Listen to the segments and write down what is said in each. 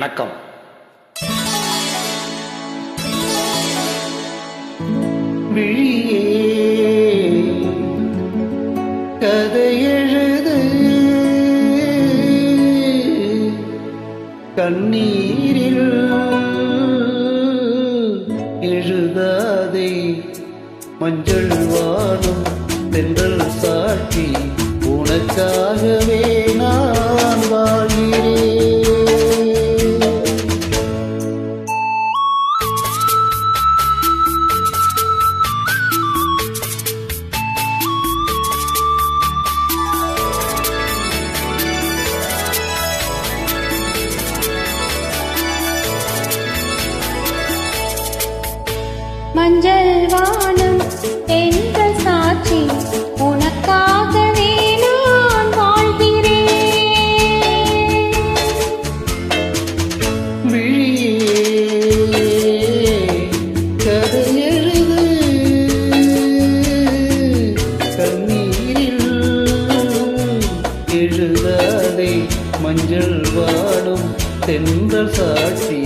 வணக்கம். விழியே கதை எழுது. கண்ணீரில் எழுதாதே. மஞ்சள் வானம் தென்றல் சாட்சி உனக்காகவே. மஞ்சள் வானம் என்ற சாட்சி உனக்காகவே நான் வாழ்கிறேன். விழியே கதை கண்ணீரில் எழுதாதே மஞ்சள் வாடும் தென்றல் சாட்சி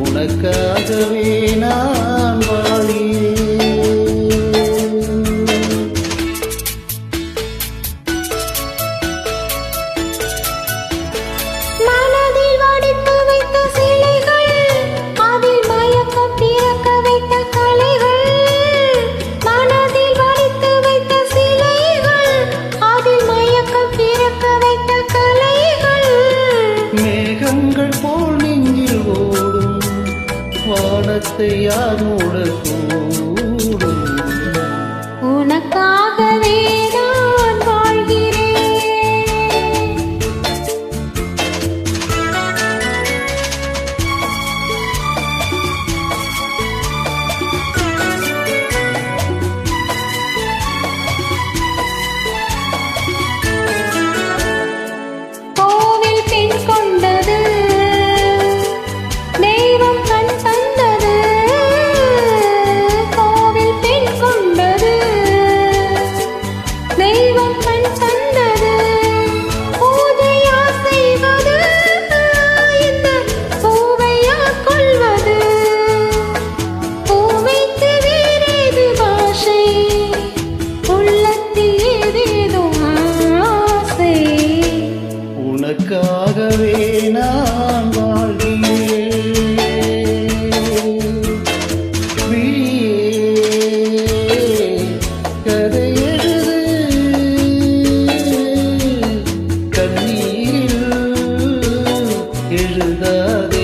உனக்காகவே நான் வானத்தை யார் மூடக்கூடும் எழுதாதே.